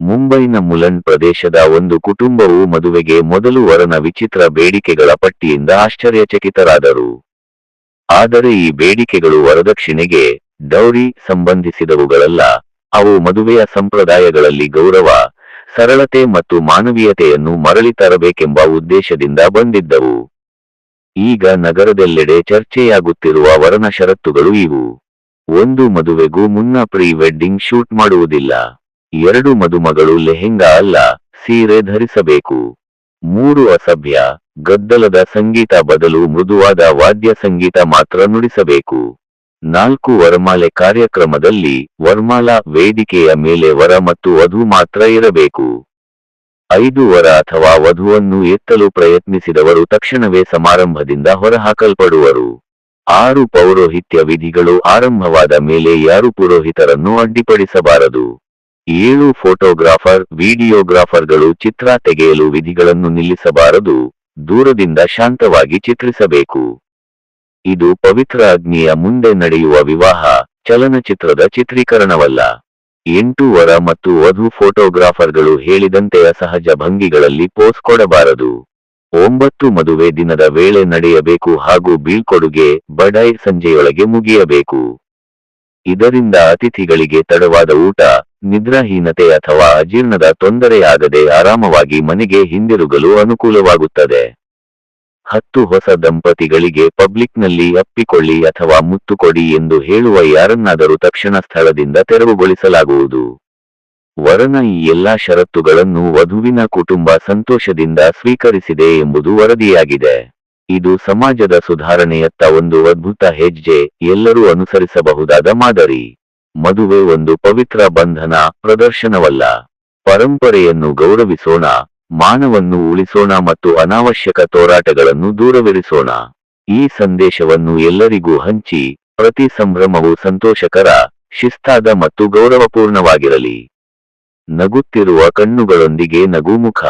ಮುಂಬೈನ ಮುಲನ್ ಪ್ರದೇಶದ ಒಂದು ಕುಟುಂಬವು ಮದುವೆಗೆ ಮೊದಲು ವರನ ವಿಚಿತ್ರ ಬೇಡಿಕೆಗಳ ಪಟ್ಟಿಯಿಂದ ಆಶ್ಚರ್ಯಚಕಿತರಾದರು. ಆದರೆ ಈ ಬೇಡಿಕೆಗಳು ವರದಕ್ಷಿಣೆಗೆ ಡೌರಿ ಸಂಬಂಧಿಸಿದವುಗಳಲ್ಲ, ಅವು ಮದುವೆಯ ಸಂಪ್ರದಾಯಗಳಲ್ಲಿ ಗೌರವ, ಸರಳತೆ ಮತ್ತು ಮಾನವೀಯತೆಯನ್ನು ಮರಳಿ ತರಬೇಕೆಂಬ ಉದ್ದೇಶದಿಂದ ಬಂದಿದ್ದವು. ಈಗ ನಗರದೆಲ್ಲೆಡೆ ಚರ್ಚೆಯಾಗುತ್ತಿರುವ ವರನ ಷರತ್ತುಗಳು ಇವು. ಒಂದು ಮದುವೆಗೂ ಮುನ್ನ ಪ್ರೀ ವೆಡ್ಡಿಂಗ್ ಶೂಟ್ ಮಾಡುವುದಿಲ್ಲ. ಎರಡು ಮದುಮಗಳು ಲೆಹೆಂಗಾ ಅಲ್ಲ, ಸೀರೆ ಧರಿಸಬೇಕು. ಮೂರು ಅಸಭ್ಯ, ಗದ್ದಲದ ಸಂಗೀತ ಬದಲು ಮೃದುವಾದ ವಾದ್ಯ ಸಂಗೀತ ಮಾತ್ರ ನುಡಿಸಬೇಕು. ನಾಲ್ಕು ವರಮಾಲೆ ಕಾರ್ಯಕ್ರಮದಲ್ಲಿ ವರ್ಮಾಲಾ ವೇದಿಕೆಯ ಮೇಲೆ ವರ ಮತ್ತು ವಧು ಮಾತ್ರ ಇರಬೇಕು. ಐದು ವರ ಅಥವಾ ವಧುವನ್ನು ಎತ್ತಲು ಪ್ರಯತ್ನಿಸಿದವರು ತಕ್ಷಣವೇ ಸಮಾರಂಭದಿಂದ ಹೊರಹಾಕಲ್ಪಡುವರು. ಆರು ಪೌರೋಹಿತ್ಯ ವಿಧಿಗಳು ಆರಂಭವಾದ ಮೇಲೆ ಯಾರು ಪುರೋಹಿತರನ್ನು ಅಡ್ಡಿಪಡಿಸಬಾರದು. ಏಳು ಫೋಟೋಗ್ರಾಫರ್, ವಿಡಿಯೋಗ್ರಾಫರ್ಗಳು ಚಿತ್ರ ತೆಗೆಯಲು ವಿಧಿಗಳನ್ನು ನಿಲ್ಲಿಸಬಾರದು, ದೂರದಿಂದ ಶಾಂತವಾಗಿ ಚಿತ್ರಿಸಬೇಕು. ಇದು ಪವಿತ್ರ ಅಗ್ನಿಯ ಮುಂದೆ ನಡೆಯುವ ವಿವಾಹ, ಚಲನಚಿತ್ರದ ಚಿತ್ರೀಕರಣವಲ್ಲ. ಎಂಟು ವರ ಮತ್ತು ವಧು ಫೋಟೋಗ್ರಾಫರ್ಗಳು ಹೇಳಿದಂತೆ ಅಸಹಜ ಭಂಗಿಗಳಲ್ಲಿ ಪೋಸ್ ಕೊಡಬಾರದು. ಒಂಬತ್ತು ಮದುವೆ ದಿನದ ವೇಳೆ ನಡೆಯಬೇಕು ಹಾಗೂ ಬೀಳ್ಕೊಡುಗೆ, ಬಡಾಯ್ ಸಂಜೆಯೊಳಗೆ ಮುಗಿಯಬೇಕು. ಇದರಿಂದ ಅತಿಥಿಗಳಿಗೆ ತಡವಾದ ಊಟ, ನಿದ್ರಾಹೀನತೆ ಅಥವಾ ಅಜೀರ್ಣದ ತೊಂದರೆಯಾಗದೆ ಆರಾಮವಾಗಿ ಮನೆಗೆ ಹಿಂದಿರುಗಲು ಅನುಕೂಲವಾಗುತ್ತದೆ. ಹತ್ತು ಹೊಸ ದಂಪತಿಗಳಿಗೆ ಪಬ್ಲಿಕ್ನಲ್ಲಿ ಅಪ್ಪಿಕೊಳ್ಳಿ ಅಥವಾ ಮುತ್ತು ಕೊಡಿ ಎಂದು ಹೇಳುವ ಯಾರನ್ನಾದರೂ ತಕ್ಷಣ ಸ್ಥಳದಿಂದ ತೆರವುಗೊಳಿಸಲಾಗುವುದು. ವರನ ಈ ಎಲ್ಲಾ ಷರತ್ತುಗಳನ್ನು ವಧುವಿನ ಕುಟುಂಬ ಸಂತೋಷದಿಂದ ಸ್ವೀಕರಿಸಿದೆ ಎಂಬುದು ವರದಿಯಾಗಿದೆ. ಇದು ಸಮಾಜದ ಸುಧಾರಣೆಯತ್ತ ಒಂದು ಅದ್ಭುತ ಹೆಜ್ಜೆ, ಎಲ್ಲರೂ ಅನುಸರಿಸಬಹುದಾದ ಮಾದರಿ. ಮದುವೆ ಒಂದು ಪವಿತ್ರ ಬಂಧನ, ಪ್ರದರ್ಶನವಲ್ಲ. ಪರಂಪರೆಯನ್ನು ಗೌರವಿಸೋಣ, ಮಾನವನ್ನು ಉಳಿಸೋಣ ಮತ್ತು ಅನಾವಶ್ಯಕ ತೋರಾಟಗಳನ್ನು ದೂರವಿರಿಸೋಣ. ಈ ಸಂದೇಶವನ್ನು ಎಲ್ಲರಿಗೂ ಹಂಚಿ, ಪ್ರತಿ ಸಂಭ್ರಮವು ಸಂತೋಷಕರ, ಶಿಸ್ತಾದ ಮತ್ತು ಗೌರವಪೂರ್ಣವಾಗಿರಲಿ. ನಗುತ್ತಿರುವ ಕಣ್ಣುಗಳೊಂದಿಗೆ ನಗುಮುಖ.